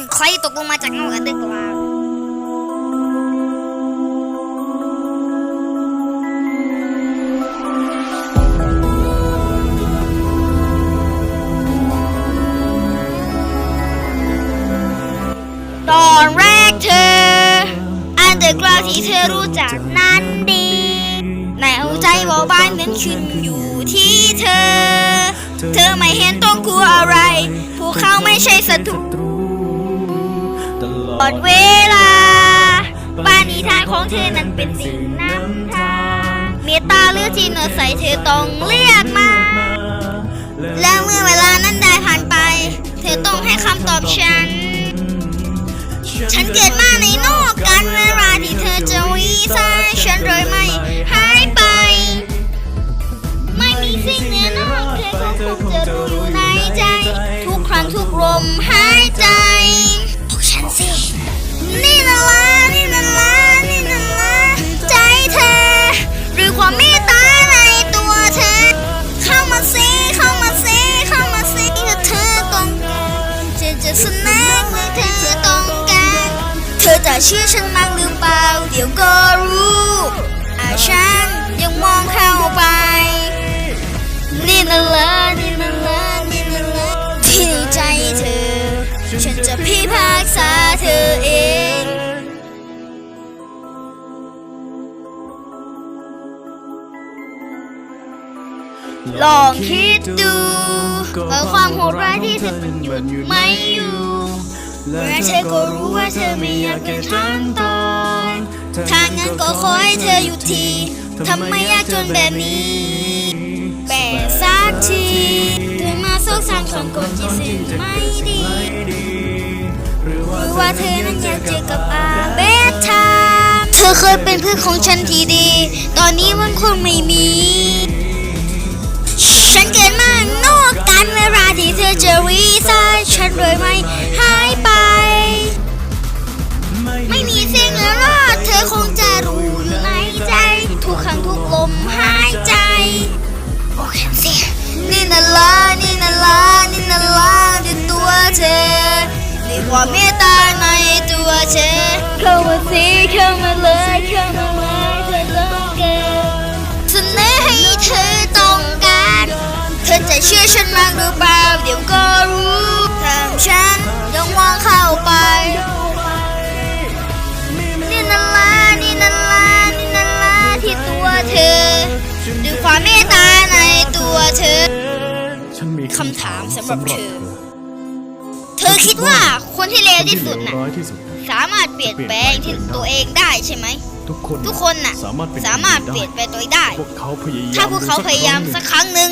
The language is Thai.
นใครตกลงมาจากเงากันดึกว่าตอนแรกเธอ อันเดอร์กราวที่เธอรู้จักนั้นดีในหัวใจบอกบ้านนั้นขึ้นอยู่ที่เธอ เธอไม่เห็นต้องกลัวอะไร พวกเขาไม่ใช่ศัตรู ตลอดเวลาป้านิทานของเธอนั้นเป็นสิ่งนำทางเมตตาหรือจีนใส่เธอต้องเรียกมา และเมื่อเวลานั้นได้ผ่านไป เธอต้องให้คำตอบฉัน ฉันเกิดมาในน การฉันจะสนับเมื่อเธอต้องการเธอจะเชื่อฉันมั้งหรือเปล่า เดี๋ยวก็รู้อาฉันยังมองเข้าไป นี่นั่นละนี่นั่นละนี่นั่นละที่ในใจเธอ ฉันจะพิพากษาเธอเองลองคิดดู ว่าความโหดร้ายที่เธอเป็นหยุดไม่อยู่แม้เธอก็รู้ว่าเธอไม่อยากเกิดทันตอนถ้างั้นก็ขอให้เธออยู่ทีทำไมยากจนแบบนี้แต่สักทีเธอมาสกสารของคนที่สิ่งไม่ดี หรือว่าเธอนั้นอยากเจอกับอาเบธทามเธอเคยเป็นเพื่อนของฉันทีดี ตอนนี้มันคงไม่มี วามเมตตาในตัวเธอเข้ามาสิเข้ามาเลยเข้ามาเลยเธอต้องการเสนอให้เธอต้องการเธอจะเชื่อฉันมากหรือเปล่าเดี๋ยวก็รู้ถ้าฉันยังมองเข้าไปนี่นั่นละนี่นั่นละนี่นั่นละที่ตัวเธอด้วยความเมตตาในตัวเธอฉันมีคำถามสำหรับเธอเธอ คิดว่าคนที่เลวที่สุดน่ะร้ายที่สุด สามารถเปลี่ยนแปลงที่ตัวเองได้ใช่ไหม ทุกคนทุกคนน่ะสามารถเป็นสามารถคนเปดีลี่ยนแปลได้งตัวเองได้ พวกเขาพยายามถ้าพวกเขาพยายามสักครั้งหนึ่ง